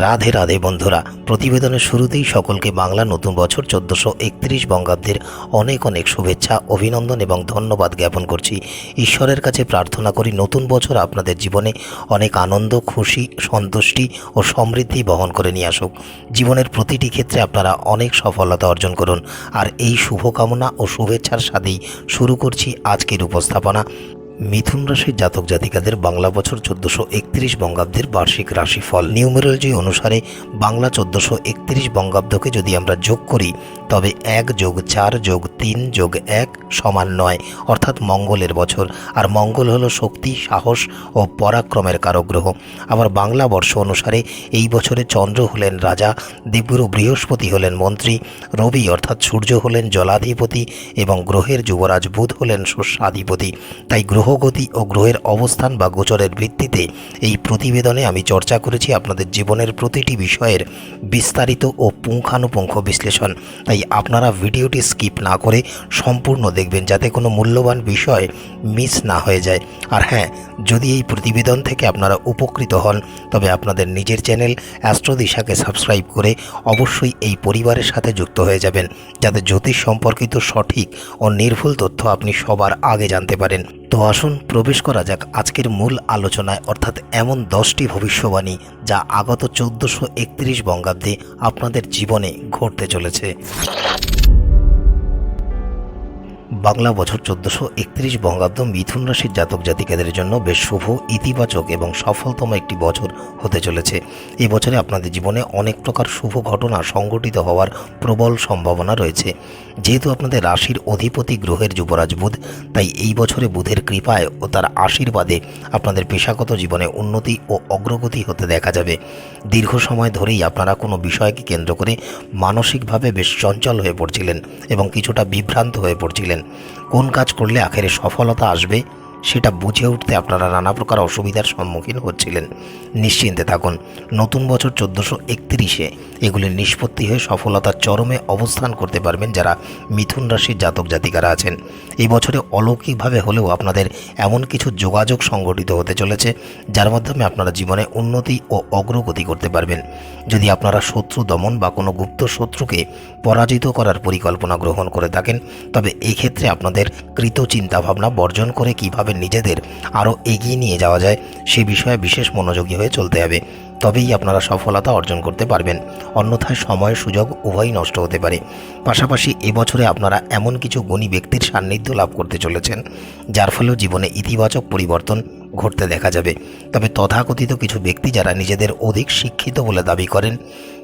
রাধে রাধে বন্ধুরা, প্রতিবেদনের শুরুতেই সকলকে বাংলা নতুন বছর চোদ্দোশো একত্রিশ বঙ্গাব্দের অনেক অনেক শুভেচ্ছা, অভিনন্দন এবং ধন্যবাদ জ্ঞাপন করছি। ঈশ্বরের কাছে প্রার্থনা করি নতুন বছর আপনাদের জীবনে অনেক আনন্দ, খুশি, সন্তুষ্টি ও সমৃদ্ধি বহন করে নিয়ে আসুক। জীবনের প্রতিটি ক্ষেত্রে আপনারা অনেক সফলতা অর্জন করুন। আর এই শুভকামনা ও শুভেচ্ছার সাথেই শুরু করছি আজকের উপস্থাপনা। মিথুন রাশির জাতক জাতিকাদের বাংলা বছর চোদ্দশো একত্রিশ বঙ্গাব্দের বার্ষিক রাশিফল। নিউমেরোলজি অনুসারে বাংলা চোদ্দোশো একত্রিশ বঙ্গাব্দকে যদি আমরা যোগ করি, তবে এক যোগ চার যোগ তিন যোগ এক সমান নয়, অর্থাৎ মঙ্গলের বছর। আর মঙ্গল হলো শক্তি, সাহস ও পরাক্রমের কারক গ্রহ আবার বাংলা বর্ষ অনুসারে এই বছরে চন্দ্র হলেন রাজা, দেবগুরু বৃহস্পতি হলেন মন্ত্রী, রবি অর্থাৎ সূর্য হলেন জলাধিপতি এবং গ্রহের যুবরাজ বুধ হলেন শস্যাধিপতি। তাই গ্রহগতি ও গ্রহের অবস্থান বা গোচরের ভিত্তিতে এই প্রতিবেদনে আমি চর্চা করেছি আপনাদের জীবনের প্রতিটি বিষয়ের বিস্তারিত ও পুঙ্খানুপুঙ্খ বিশ্লেষণ। তাই আপনারা ভিডিওটি স্কিপ না করে সম্পূর্ণ দেখবেন যাতে কোনো মূল্যবান বিষয় মিস না হয়ে যায়। আর হ্যাঁ যদি এই প্রতিবেদন থেকে আপনারা উপকৃত হন, তবে আপনাদের নিজের চ্যানেল অ্যাস্ট্রোদিশাকে সাবস্ক্রাইব করে অবশ্যই এই পরিবারের সাথে যুক্ত হয়ে যাবেন, যাতে জ্যোতিষ সম্পর্কিত সঠিক ও নির্ভুল তথ্য আপনি সবার আগে জানতে পারেন। তো আসুন প্রবেশ করা যাক আজকের মূল আলোচনায়। অর্থাৎ এমন দশটি ভবিষ্যবাণী যা আগত চোদ্দোশো একত্রিশ বঙ্গাব্দে আপনাদের জীবনে ঘটতে চলেছে। বাংলা বছর চোদ্দোশো একত্রিশ বঙ্গাব্দ মিথুন রাশির জাতক জাতিকাদের জন্য বেশ শুভ, ইতিবাচক এবং সফলতম একটি বছর হতে চলেছে। এই বছরে আপনাদের জীবনে অনেক প্রকার শুভ ঘটনা সংঘটিত হওয়ার প্রবল সম্ভাবনা রয়েছে। যেহেতু আপনাদের রাশির অধিপতি গ্রহের যুবরাজ বুধ, তাই এই বছরে বুধের কৃপায় ও তার আশীর্বাদে আপনাদের পেশাগত জীবনে উন্নতি ও অগ্রগতি হতে দেখা যাবে। দীর্ঘ সময় ধরেই আপনারা কোনো বিষয়কে কেন্দ্র করে মানসিকভাবে বেশ চঞ্চল হয়ে পড়ছিলেন এবং কিছুটা বিভ্রান্ত হয়ে পড়ছিলেন। কোন কাজ করলে আখেরে সফলতা আসবে? সেটা বুঝে উঠতে আপনারা নানা প্রকার অসুবিধার সম্মুখীন হচ্ছিলেন। নিশ্চিন্তে থাকুন, নতুন বছর চোদ্দোশো একত্রিশে এগুলির নিষ্পত্তি হয়ে সফলতার চরমে অবস্থান করতে পারবেন যারা মিথুন রাশির জাতক জাতিকারা আছেন। এই বছরে অলৌকিকভাবে হলেও আপনাদের এমন কিছু যোগাযোগ সংগঠিত হতে চলেছে, যার মাধ্যমে আপনারা জীবনে উন্নতি ও অগ্রগতি করতে পারবেন। যদি আপনারা শত্রু দমন বা কোনো গুপ্ত শত্রুকে পরাজিত করার পরিকল্পনা গ্রহণ করে থাকেন, তবে এই ক্ষেত্রে আপনাদের কৃত চিন্তাভাবনা বর্জন করে কীভাবে নিজেদের আরও এগিয়ে নিয়ে যাওয়া যায়, সে বিষয়ে বিশেষ মনোযোগী হয়ে চলতে হবে। তবেই আপনারা সফলতা অর্জন করতে পারবেন। অন্যথায় সময় সুযোগ উভয়ই নষ্ট হতে পারে। পাশাপাশি এবছরে আপনারা এমন কিছু গুণী ব্যক্তির সান্নিধ্য লাভ করতে চলেছেন, যার ফলেও জীবনে ইতিবাচক পরিবর্তন ঘটতে দেখা যাবে। তবে তথাকথিত কিছু ব্যক্তি যারা নিজেদের অধিক শিক্ষিত বলে দাবি করেন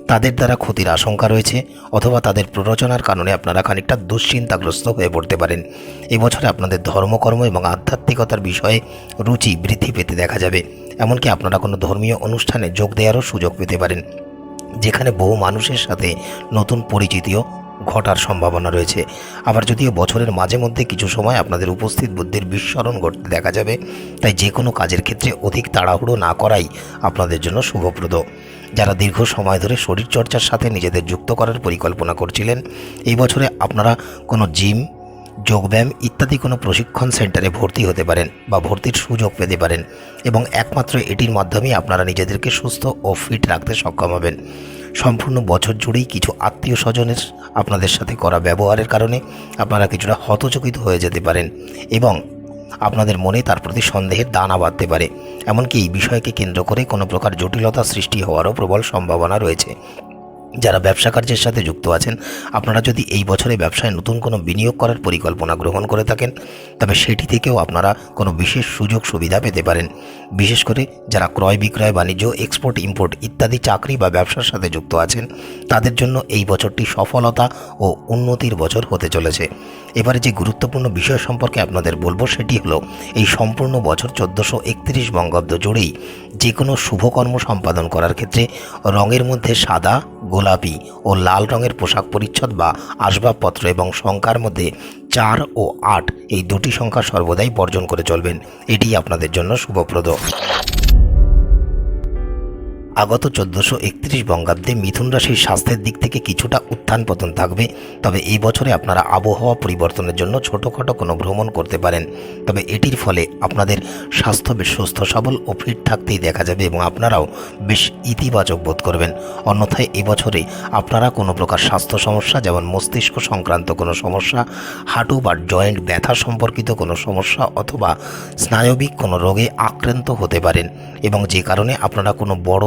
তাদের দ্বারা ক্ষতির আশঙ্কা রয়েছে অথবা তাদের প্ররোচনার কারণে আপনারা খানিকটা দুশ্চিন্তাগ্রস্ত হয়ে পড়তে পারেন। এবছরে আপনাদের ধর্মকর্ম এবং আধ্যাত্মিকতার বিষয়ে রুচি বৃদ্ধি পেতে দেখা যাবে। এমনকি আপনারা কোনো ধর্মীয় অনুষ্ঠানে যোগ দেওয়ারও সুযোগ পেতে পারেন। যেখানে বহু মানুষের সাথে নতুন পরিচিতিও ঘটার সম্ভাবনা রয়েছে। আবার যদিও বছরের মাঝে মধ্যে কিছু সময় আপনাদের উপস্থিত বুদ্ধির বিস্মরণ ঘটতে দেখা যাবে, তাই যে কোনো কাজের ক্ষেত্রে অধিক তাড়াহুড়ো না করাই আপনাদের জন্য শুভপ্রদ। যারা দীর্ঘ সময় ধরে শরীরচর্চার সাথে নিজেদের যুক্ত করার পরিকল্পনা করছিলেন, এই বছরে আপনারা কোনো জিম, যোগব্যায়াম ইত্যাদি কোনো প্রশিক্ষণ সেন্টারে ভর্তি হতে পারেন বা ভর্তির সুযোগ পেতে পারেন এবং একমাত্র এটির মাধ্যমেই আপনারা নিজেদেরকে সুস্থ ও ফিট রাখতে সক্ষম হবেন। সম্পূর্ণ বছর জুড়েই কিছু আত্মীয় স্বজনের আপনাদের সাথে করা ব্যবহারের কারণে আপনারা কিছুটা হতচকিত হয়ে যেতে পারেন এবং আপনাদের মনে তার প্রতি সন্দেহের দানা বাঁধতে পারে। এমনকি এই বিষয়কে কেন্দ্র করে কোনো প্রকার জটিলতা সৃষ্টি হওয়ারও প্রবল সম্ভাবনা রয়েছে। যারা ব্যবসা কার্যের সাথে যুক্ত আছেন, আপনারা যদি এই বছরে ব্যবসায় নতুন কোনো বিনিয়োগ করার পরিকল্পনা গ্রহণ করে থাকেন, তবে সেটি থেকেও আপনারা কোনো বিশেষ সুযোগ সুবিধা পেতে পারেন। বিশেষ করে যারা ক্রয় বিক্রয়, বাণিজ্য এক্সপোর্ট ইম্পোর্ট ইত্যাদি চাকরি বা ব্যবসার সাথে যুক্ত আছেন, তাদের জন্য এই বছরটি সফলতা ও উন্নতির বছর হতে চলেছে। এবারে যে গুরুত্বপূর্ণ বিষয় সম্পর্কে আপনাদের বলব, সেটি হলো এই সম্পূর্ণ বছর চোদ্দোশো একত্রিশ বঙ্গাব্দ জুড়েই যে কোনো শুভকর্ম সম্পাদন করার ক্ষেত্রে রঙের মধ্যে সাদা, গোলাপি ও লাল রঙের পোশাক পরিচ্ছদ বা আসবাবপত্র এবং সংখ্যার মধ্যে চার ও আট এই দুটি সংখ্যা সর্বদাই বর্জন করে চলবেন। এটি আপনাদের জন্য শুভপ্রদ আগত চোদ্দশো একত্রিশ বঙ্গাব্দে মিথুন রাশির স্বাস্থ্যের দিক থেকে কিছুটা উত্থান পতন থাকবে। তবে এই বছরে আপনারা আবহাওয়া পরিবর্তনের জন্য ছোটোখাটো কোনো ভ্রমণ করতে পারেন। তবে এটির ফলে আপনাদের স্বাস্থ্য বেশ সুস্থ, সবল ও ফিট থাকতেই দেখা যাবে এবং আপনারাও বেশ ইতিবাচক বোধ করবেন। অন্যথায় এবছরে আপনারা কোনো প্রকার স্বাস্থ্য সমস্যা, যেমন মস্তিষ্ক সংক্রান্ত কোনো সমস্যা, হাঁটু বা জয়েন্ট ব্যথা সম্পর্কিত কোনো সমস্যা অথবা স্নায়বিক কোনো রোগে আক্রান্ত হতে পারেন এবং যে কারণে আপনারা কোনো বড়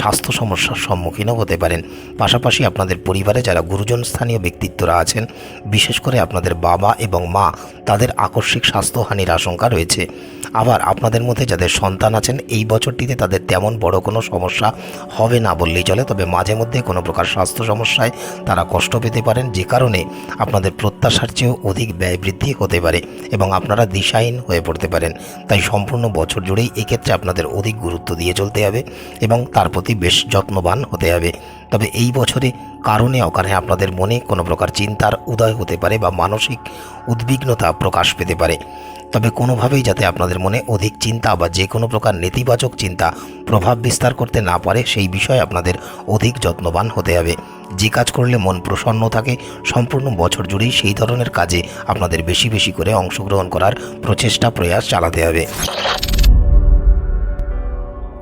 স্বাস্থ্য সমস্যার সম্মুখীনও হতে পারেন। পাশাপাশি আপনাদের পরিবারে যারা গুরুজন স্থানীয় ব্যক্তিত্বরা আছেন, বিশেষ করে আপনাদের বাবা এবং মা, তাদের আকস্মিক স্বাস্থ্যহানির আশঙ্কা রয়েছে। আবার আপনাদের মধ্যে যাদের সন্তান আছেন, এই বছরটিতে তাদের তেমন বড় কোনো সমস্যা হবে না বললেই চলে, তবে মাঝে মধ্যে কোনো প্রকার স্বাস্থ্য সমস্যায় তারা কষ্ট পেতে পারেন, যে কারণে আপনাদের প্রত্যাশার চেয়েও অধিক ব্যয় বৃদ্ধি হতে পারে এবং আপনারা দিশাহীন হয়ে পড়তে পারেন। তাই সম্পূর্ণ বছর জুড়েই এক্ষেত্রে আপনাদের অধিক গুরুত্ব দিয়ে চলতে হবে এবং তার প্রতি বেশ যত্নবান হতে হবে। তবে এই বছরে কারণে অকারণে আপনাদের মনে কোনো প্রকার চিন্তার উদয় হতে পারে বা মানসিক উদ্বিগ্নতা প্রকাশ পেতে পারে। তবে কোনোভাবেই যাতে আপনাদের মনে অধিক চিন্তা বা যে কোনো প্রকার নেতিবাচক চিন্তা প্রভাব বিস্তার করতে না পারে, সেই বিষয়ে আপনাদের অধিক যত্নবান হতে হবে। যে কাজ করলে মন প্রসন্ন থাকে, সম্পূর্ণ বছর জুড়েই সেই ধরনের কাজে আপনাদের বেশি বেশি করে অংশগ্রহণ করার প্রচেষ্টা, প্রয়াস চালাতে হবে।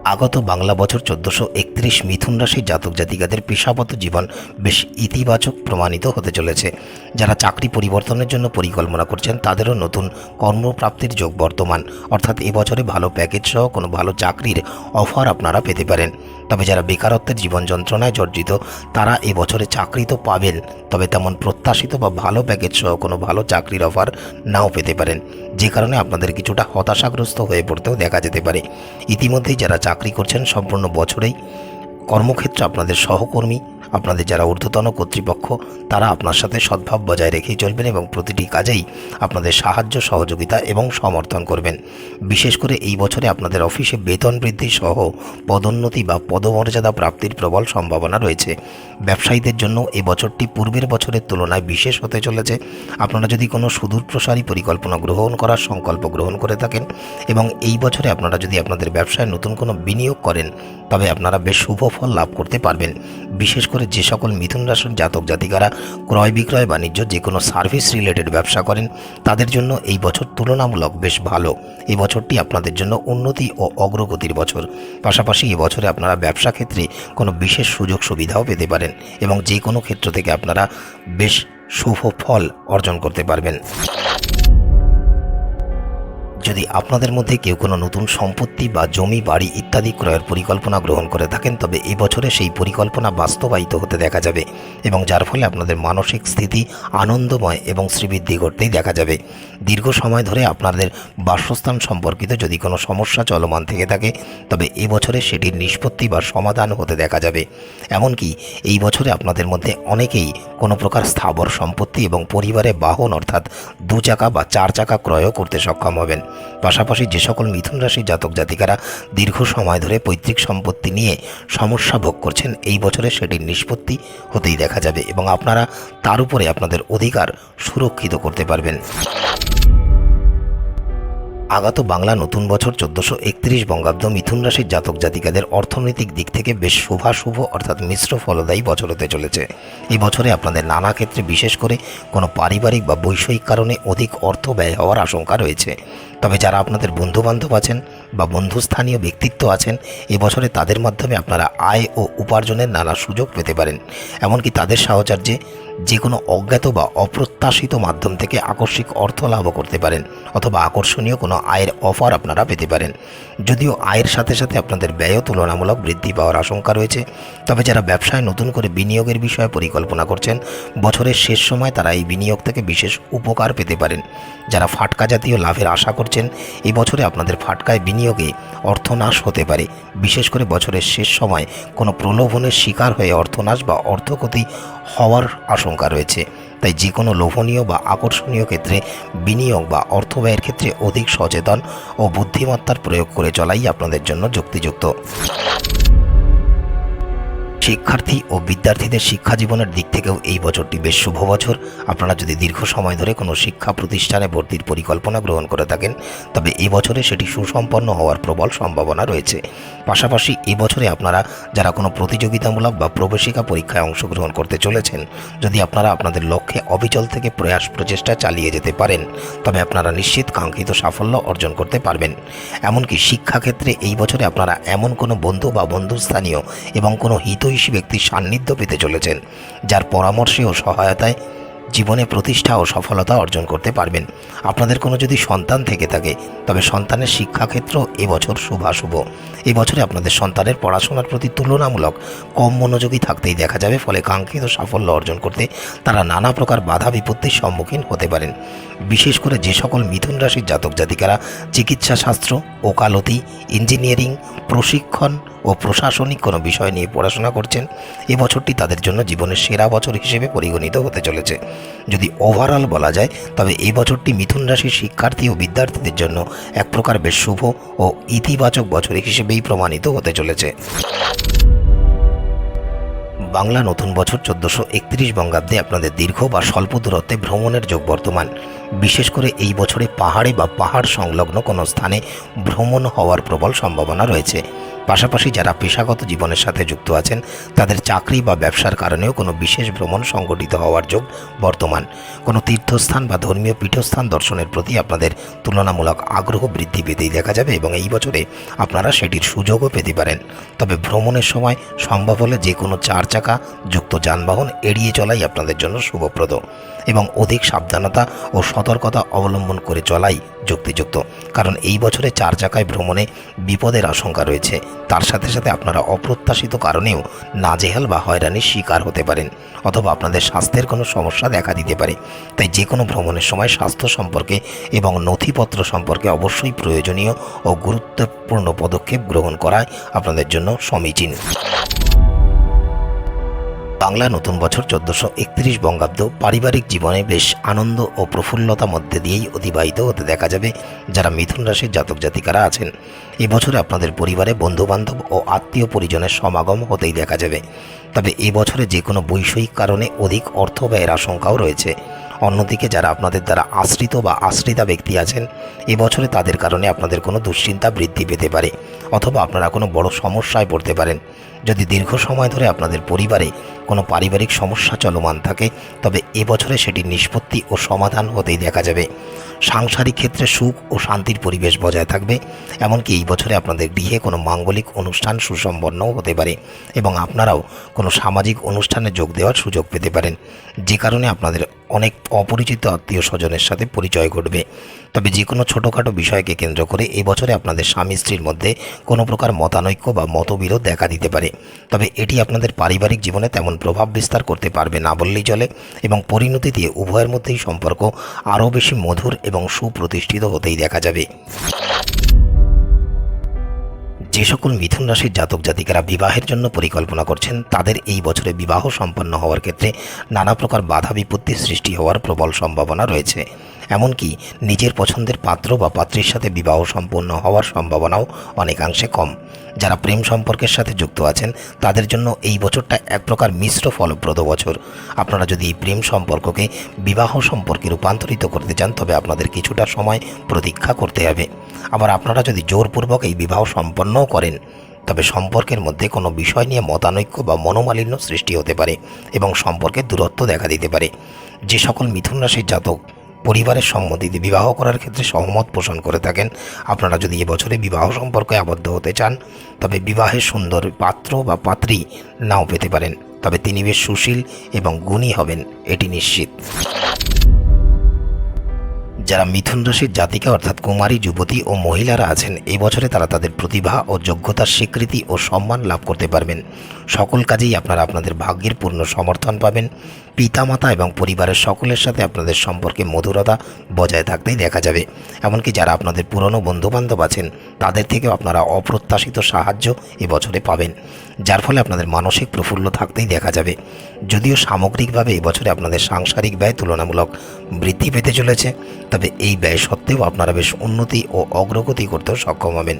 আগত বাংলা বছর চোদ্দশো একত্রিশ মিথুন রাশির জাতক জাতিকাদের পেশাগত জীবন বেশ ইতিবাচক প্রমাণিত হতে চলেছে। যারা চাকরি পরিবর্তনের জন্য পরিকল্পনা করছেন, তাদেরও নতুন কর্মপ্রাপ্তির যোগ বর্তমান। অর্থাৎ এবছরে ভালো প্যাকেজ সহ কোনো ভালো চাকরির অফার আপনারা পেতে পারেন। তবে যারা বেকারত্বের জীবন যন্ত্রণায় জর্জিত, তারা এবছরে চাকরি তো পাবেন। তবে তেমন প্রত্যাশিত বা ভালো প্যাকেজ সহ কোনো ভালো চাকরির অফার নাও পেতে পারেন। যে কারণে আপনাদের কিছুটা হতাশাগ্রস্ত হয়ে পড়তেও দেখা যেতে পারে। ইতিমধ্যেই যারা চাকরি করছেন সম্পূর্ণ বছরেই কর্মক্ষেত্রে আপনাদের সহকর্মী আপনাদের যারা ঊর্ধ্বতন কর্তৃপক্ষ, তারা আপনার সাথে সদ্ভাব বজায় রেখেই চলবেন এবং প্রতিটি কাজেই আপনাদের সাহায্য, সহযোগিতা এবং সমর্থন করবেন। বিশেষ করে এই বছরে আপনাদের অফিসে বেতন বৃদ্ধি সহ পদোন্নতি বা পদমর্যাদা প্রাপ্তির প্রবল সম্ভাবনা রয়েছে। ব্যবসায়ীদের জন্য এই বছরটি পূর্বের বছরের তুলনায় বিশেষ হতে চলেছে। আপনারা যদি কোনো সুদূর প্রসারী পরিকল্পনা গ্রহণ করার সংকল্প গ্রহণ করে থাকেন এবং এই বছরে আপনারা যদি আপনাদের ব্যবসায় নতুন কোনো বিনিয়োগ করেন, তবে আপনারা বেশ শুভ ফল লাভ করতে পারবেন। বিশেষ করে যে সকল মিথুন রাশির জাতক জাতিকারা ক্রয় বিক্রয় বাণিজ্য যে কোনো সার্ভিস রিলেটেড ব্যবসা করেন, তাদের জন্য এই বছর তুলনামূলক বেশ ভালো। এই বছরটি আপনাদের জন্য উন্নতি ও অগ্রগতির বছর। পাশাপাশি এই বছরে আপনারা ব্যবসা ক্ষেত্রে কোনো বিশেষ সুযোগ সুবিধাও পেতে পারেন এবং যে কোনো ক্ষেত্র থেকে আপনারা বেশ শুভ ফল অর্জন করতে পারবেন। যদি আপনাদের মধ্যে কেউ কোনো নতুন সম্পত্তি বা জমি, বাড়ি ইত্যাদি ক্রয়ের পরিকল্পনা গ্রহণ করে থাকেন, তবে এই বছরে সেই পরিকল্পনা বাস্তবায়িত হতে দেখা যাবে এবং যার ফলে আপনাদের মানসিক স্থিতি আনন্দময় এবং শ্রীবৃদ্ধি করতেই দেখা যাবে। দীর্ঘ সময় ধরে আপনাদের বাসস্থান সম্পর্কিত যদি কোনো সমস্যা চলমান থেকে থাকে, তবে এ বছরে সেটির নিষ্পত্তি বা সমাধান হতে দেখা যাবে। এমনকি এই বছরে আপনাদের মধ্যে অনেকেই কোনো প্রকার স্থাবর সম্পত্তি এবং পরিবারে বাহন অর্থাৎ দু চাকা বা চার চাকা ক্রয়ও করতে সক্ষম হবেন। পাশাপাশি যে সকল মিথুন রাশির জাতক জাতিকারা দীর্ঘ সময় ধরে পৈতৃক সম্পত্তি নিয়ে সমস্যা ভোগ করছেন, এই বছরে সেটির নিষ্পত্তি হতেই দেখা যাবে এবং আপনারা তার উপরে আপনাদের অধিকার সুরক্ষিত করতে পারবেন। আগত বাংলা নতুন বছর চোদ্দশো একত্রিশ বঙ্গাব্দ মিথুন রাশির জাতক জাতিকাদের অর্থনৈতিক দিক থেকে বেশ শুভাশুভ, অর্থাৎ মিশ্র ফলদায়ী বছর হতে চলেছে। এই বছরে আপনাদের নানা ক্ষেত্রে বিশেষ করে কোনো পারিবারিক বা বৈষয়িক কারণে অধিক অর্থ ব্যয় হওয়ার আশঙ্কা রয়েছে। তবে যারা আপনাদের বন্ধুবান্ধব আছেন বা বন্ধুস্থানীয় ব্যক্তিত্ব আছেন এবছরে তাদের মাধ্যমে আপনারা আয় ও উপার্জনের নানা সুযোগ পেতে পারেন। এমনকি তাদের সাহচর্যে যে কোনো অজ্ঞাত বা অপ্রত্যাশিত মাধ্যম থেকে আকস্মিক অর্থ লাভও করতে পারেন অথবা আকর্ষণীয় কোনো আয়ের অফার আপনারা পেতে পারেন। যদিও আয়ের সাথে সাথে আপনাদের ব্যয়ও তুলনামূলক বৃদ্ধি পাওয়ার আশঙ্কা রয়েছে। তবে যারা ব্যবসায় নতুন করে বিনিয়োগের বিষয়ে পরিকল্পনা করছেন, বছরের শেষ সময় তারা এই বিনিয়োগ থেকে বিশেষ উপকার পেতে পারেন। যারা ফাটকা জাতীয় লাভের আশা করছেন, এই বছরে আপনাদের ফাটকায় বিনিয়োগে অর্থনাশ হতে পারে। বিশেষ করে বছরের শেষ সময় কোনো প্রলোভনের শিকার হয়ে অর্থনাশ বা অর্থক্ষতি হওয়ার আশঙ্কা রয়েছে। তাই যে কোনো লোভনীয় বা আকর্ষণীয় ক্ষেত্রে বিনিয়োগ বা অর্থ ব্যয়ের ক্ষেত্রে অধিক সচেতন ও বুদ্ধিমত্তার প্রয়োগ করে চলাই আপনাদের জন্য যুক্তিযুক্ত। শিক্ষার্থী ও বিদ্যার্থীদের শিক্ষা জীবনের দিক থেকেও এই বছরটি বেশ শুভ বছর। আপনারা যদি দীর্ঘ সময় ধরে কোনো শিক্ষা প্রতিষ্ঠানে ভর্তির পরিকল্পনা গ্রহণ করে থাকেন, তবে এই বছরে সেটি সুসম্পন্ন হওয়ার প্রবল সম্ভাবনা রয়েছে। পাশাপাশি এই বছরে আপনারা যারা কোনো প্রতিযোগিতামূলক বা প্রবেশিকা পরীক্ষায় অংশগ্রহণ করতে চলেছেন, যদি আপনারা আপনাদের লক্ষ্যে অবিচল থেকে প্রয়াস প্রচেষ্টা চালিয়ে যেতে পারেন, তবে আপনারা নিশ্চিত কাঙ্ক্ষিত সাফল্য অর্জন করতে পারবেন। এমনকি শিক্ষাক্ষেত্রে এই বছরে আপনারা এমন কোনো বন্ধু বা বন্ধুস্থানীয় এবং কোনো হিতৈষী ব্যক্তির সান্নিধ্য পেতে চলেছেন, যার পরামর্শে ও সহায়তায় জীবনে প্রতিষ্ঠা ও সফলতা অর্জন করতে পারবেন। আপনাদের কোনো যদি সন্তান থেকে থাকে, তবে সন্তানের শিক্ষাক্ষেত্র এবছর শুভাশুভ। এই বছরে আপনাদের সন্তানের পড়াশোনার প্রতি তুলনামূলক কম মনোযোগী থাকতেই দেখা যাবে, ফলে কাঙ্ক্ষিত সাফল্য অর্জন করতে তারা নানা প্রকার বাধা বিপত্তির সম্মুখীন হতে পারেন। বিশেষ করে যে সকল মিথুন রাশির জাতক জাতিকারা চিকিৎসা শাস্ত্র ওকালতি, ইঞ্জিনিয়ারিং, প্রশিক্ষণ ও প্রশাসনিক কোনো বিষয় নিয়ে পড়াশোনা করছেন, এ বছরটি তাদের জন্য জীবনের সেরা বছর হিসেবে পরিগণিত হতে চলেছে। যদি ওভারঅল বলা যায়, তবে এই বছরটি মিথুন রাশির শিক্ষার্থী ও বিদ্যার্থীদের জন্য এক প্রকার বেশ শুভ ও ইতিবাচক বছর হিসেবেই প্রমাণিত হতে চলেছে। বাংলা নতুন বছর চোদ্দোশো একত্রিশ বঙ্গাব্দে আপনাদের দীর্ঘ বা স্বল্প দূরত্বে ভ্রমণের যোগ বর্তমান। বিশেষ করে এই বছরে পাহাড়ে বা পাহাড় সংলগ্ন কোনো স্থানে ভ্রমণ হওয়ার প্রবল সম্ভাবনা রয়েছে। পাশাপাশি যারা পেশাগত জীবনের সাথে যুক্ত আছেন, তাদের চাকরি বা ব্যবসার কারণেও কোনো বিশেষ ভ্রমণ সংগঠিত হওয়ার যোগ বর্তমান। কোনো তীর্থস্থান বা ধর্মীয় পীঠস্থান দর্শনের প্রতি আপনাদের তুলনামূলক আগ্রহ বৃদ্ধি পেতেই দেখা যাবে এবং এই বছরে আপনারা সেটির সুযোগও পেতে পারেন। তবে ভ্রমণের সময় সম্ভব হলে যে কোনো চার চাকা, যুক্ত যানবাহন এড়িয়ে চলাই আপনাদের জন্য শুভপ্রদ। এবং অধিক সাবধানতা ও সতর্কতা অবলম্বন করে চলাই যুক্তিযুক্ত। কারণ এই বছরে চার চাকায় ভ্রমণে বিপদের আশঙ্কা রয়েছে। তার সাথে সাথে আপনারা অপ্রত্যাশিত কারণেও নাজেহাল বা হয়রানির শিকার হতে পারেন অথবা আপনাদের স্বাস্থ্যের কোনো সমস্যা দেখা দিতে পারে। তাই যে কোনো ভ্রমণের সময় স্বাস্থ্য সম্পর্কে এবং নথিপত্র সম্পর্কে অবশ্যই প্রয়োজনীয় ও গুরুত্বপূর্ণ পদক্ষেপ গ্রহণ করাই আপনাদের জন্য সমীচীন। বাংলা নতুন বছর চোদ্দোশো একত্রিশ বঙ্গাব্দ পারিবারিক জীবনে বেশ আনন্দ ও প্রফুল্লতা মধ্যে দিয়েই অতিবাহিত হতে দেখা যাবে যারা মিথুন রাশির জাতক জাতিকারা আছেন। এবছরে আপনাদের পরিবারে বন্ধুবান্ধব ও আত্মীয় পরিজনের সমাগম হতেই দেখা যাবে। তবে এবছরে যে কোনো বৈষয়িক কারণে অধিক অর্থ ব্যয়ের আশঙ্কাও রয়েছে। অন্যদিকে যারা আপনাদের দ্বারা আশ্রিত বা আশ্রিতা ব্যক্তি আছেন এবছরে তাদের কারণে আপনাদের কোনো দুশ্চিন্তা বৃদ্ধি পেতে পারে। অথবা আপনারা কোনো বড় সমস্যায় পড়তে পারেন। যদি দীর্ঘ সময় ধরে আপনাদের পরিবারে কোনো পারিবারিক সমস্যা চলমান থাকে, তবে এবছরে সেটি নিষ্পত্তি ও সমাধান হতেই দেখা যাবে। সাংসারিক ক্ষেত্রে সুখ ও শান্তির পরিবেশ বজায় থাকবে, এমনকি এই বছরে আপনাদের গৃহে কোনো মাঙ্গলিক অনুষ্ঠান সুসম্পন্নও হতে পারে এবং আপনারাও কোনো সামাজিক অনুষ্ঠানে যোগ দেওয়ার সুযোগ পেতে পারেন। যে কারণে আপনাদের অনেক অপরিচিত আত্মীয় স্বজনের সাথে পরিচয় ঘটবে। তবে যে কোনো ছোটোখাটো বিষয়কে কেন্দ্র করে এবছরে আপনাদের স্বামী স্ত্রীর মধ্যে কোনো প্রকার মতানৈক্য বা মতবিরোধ দেখা দিতে পারে। তবে এটি আপনাদের পারিবারিক জীবনে তেমন প্রভাব বিস্তার করতে পারবে না বললেই চলে এবং পরিণতি দিয়ে উভয়ের মধ্যেই সম্পর্ক আরও বেশি মধুর এবং সুপ্রতিষ্ঠিত হতেই দেখা যাবে। যে সকল মিথুন রাশির জাতক জাতিকারা বিবাহের জন্য পরিকল্পনা করছেন, তাদের এই বছরে বিবাহ সম্পন্ন হওয়ার ক্ষেত্রে নানা প্রকার বাধা বিপত্তির সৃষ্টি হওয়ার প্রবল সম্ভাবনা রয়েছে। এমনকি নিজের পছন্দের পাত্র বা পাত্রীর সাথে বিবাহ সম্পন্ন হওয়ার সম্ভাবনাও অনেকাংশে কম। যারা প্রেম সম্পর্কের সাথে যুক্ত আছেন, তাদের জন্য এই বছরটা এক প্রকার মিশ্র ফলপ্রদ বছর। আপনারা যদি এই প্রেম সম্পর্ককে বিবাহ সম্পর্কে রূপান্তরিত করতে চান, তবে আপনাদের কিছুটা সময় প্রতীক্ষা করতে হবে। আবার আপনারা যদি জোরপূর্বক এই বিবাহ সম্পন্নও করেন, তবে সম্পর্কের মধ্যে কোনো বিষয় নিয়ে মতানৈক্য বা মনোমালিন্য সৃষ্টি হতে পারে এবং সম্পর্কের দূরত্ব দেখা দিতে পারে। যে সকল মিথুন রাশির জাতক পরিবারের সম্মতিতে বিবাহ করার ক্ষেত্রে সহমত পোষণ করে থাকেন। আপনারা যদি এবছরে বিবাহ সম্পর্কে আবদ্ধ হতে চান, তবে বিবাহের সুন্দর পাত্র বা পাত্রী নাও পেতে পারেন। তবে তিনি বেশ সুশীল এবং গুণী হবেন, এটি নিশ্চিত। যারা মিথুন রাশির জাতিকা অর্থাৎ কুমারী, যুবতী ও মহিলারা আছেন, এই বছরে তারা তাদের প্রতিভা ও যোগ্যতার স্বীকৃতি ও সম্মান লাভ করতে পারবেন। সকল কাজেই আপনারা আপনাদের ভাগ্যের পূর্ণ সমর্থন পাবেন। পিতামাতা এবং পরিবারের সকলের সাথে আপনাদের সম্পর্কে মধুরতা বজায় থাকতেই দেখা যাবে। এমনকি যারা আপনাদের পুরনো বন্ধুবান্ধব আছেন, তাদের থেকেও আপনারা অপ্রত্যাশিত সাহায্য এবছরে পাবেন। যার ফলে আপনাদের মানসিক প্রফুল্ল থাকতেই দেখা যাবে। যদিও সামগ্রিকভাবে এবছরে আপনাদের সাংসারিক ব্যয় তুলনামূলক বৃদ্ধি পেতে চলেছে। তবে এই ব্যয় সত্ত্বেও আপনারা বেশ উন্নতি ও অগ্রগতি করতেও সক্ষম হবেন।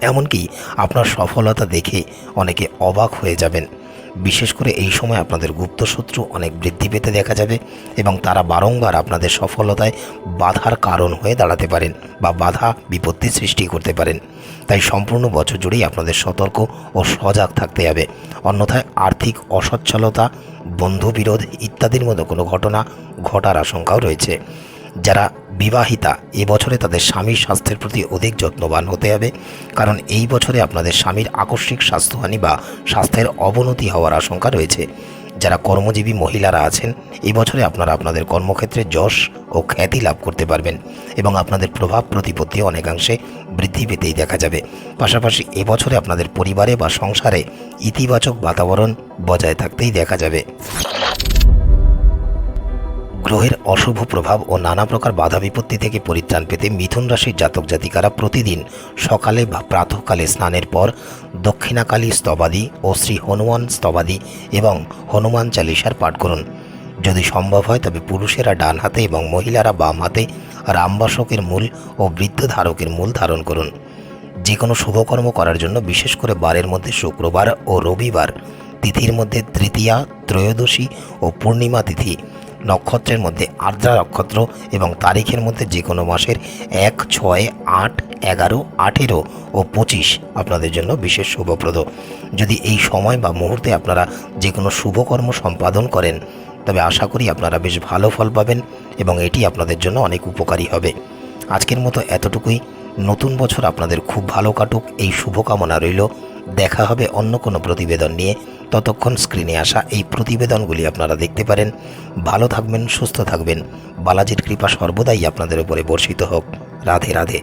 এমনকি আপনার সফলতা দেখে অনেকে অবাক হয়ে যাবেন। বিশেষ করে এই সময় আপনাদের গুপ্তশত্রু অনেক বৃদ্ধি পেতে দেখা যাবে এবং তারা বারংবার আপনাদের সফলতায় বাধার কারণ হয়ে দাঁড়াতে পারেন বা বাধা বিপত্তি সৃষ্টি করতে পারেন। তাই সম্পূর্ণ বছর জুড়েই আপনাদের সতর্ক ও সজাগ থাকতে হবে। অন্যথায় আর্থিক অসচ্ছলতা, বন্ধুবিরোধ ইত্যাদির মতো কোনো ঘটনা, ঘটার আশঙ্কাও রয়েছে। যারা বিবাহিতা। এ বছরে তাদের স্বামীর স্বাস্থ্যের প্রতি অধিক যত্নবান হতে হবে, কারণ এই বছরে আপনাদের স্বামীর আকস্মিক স্বাস্থ্যহানি বা স্বাস্থ্যের অবনতি হওয়ার আশঙ্কা রয়েছে। যারা কর্মজীবী মহিলারা আছেন এই বছরে আপনারা আপনাদের কর্মক্ষেত্রে যশ ও খ্যাতি লাভ করতে পারবেন এবং আপনাদের প্রভাব প্রতিপত্তি অনেকাংশে বৃদ্ধি পেতেই দেখা যাবে। পাশাপাশি এবছরে আপনাদের পরিবারে বা সংসারে ইতিবাচক বাতাবরণ বজায় থাকতেই দেখা যাবে। গ্রহের অশুভ প্রভাব ও নানা প্রকার বাধা বিপত্তি থেকে পরিত্রাণ পেতে মিথুন রাশির জাতক জাতিকারা প্রতিদিন সকালে বা প্রাতঃকালে স্নানের পর দক্ষিণাকালী স্তবাদি ও শ্রী হনুমান স্তবাদি এবং হনুমান চালিসার পাঠ করুন। যদি সম্ভব হয় তবে পুরুষেরা ডান হাতে এবং মহিলারা বাম হাতে রামবাসকের মূল ও বৃদ্ধ ধারকের মূল ধারণ করুন। যে কোনো শুভকর্ম করার জন্য বিশেষ করে বারের মধ্যে শুক্রবার ও রবিবার, তিথির মধ্যে তৃতীয়া, ত্রয়োদশী ও পূর্ণিমা তিথি নক্ষত্রের মধ্যে আর্দ্রা নক্ষত্র এবং তারিখের মধ্যে যে কোনো মাসের এক, ছয়, আট, এগারো, আঠেরো ও পঁচিশ আপনাদের জন্য বিশেষ শুভপ্রদ। যদি এই সময় বা মুহূর্তে আপনারা যে কোনো শুভকর্ম সম্পাদন করেন, তবে আশা করি আপনারা বেশ ভালো ফল পাবেন এবং এটি আপনাদের জন্য অনেক উপকারী হবে। আজকের মতো এতটুকুই। নতুন বছর আপনাদের খুব ভালো কাটুক। এই শুভকামনা রইল। দেখা হবে অন্য কোনো প্রতিবেদন নিয়ে। ততক্ষণ স্ক্রিনে আসা এই প্রতিবেদনগুলি আপনারা দেখতে পারেন। ভালো থাকবেন, সুস্থ থাকবেন। বালাজির কৃপা সর্বদাই আপনাদের উপরে বর্ষিত হোক। রাধে রাধে।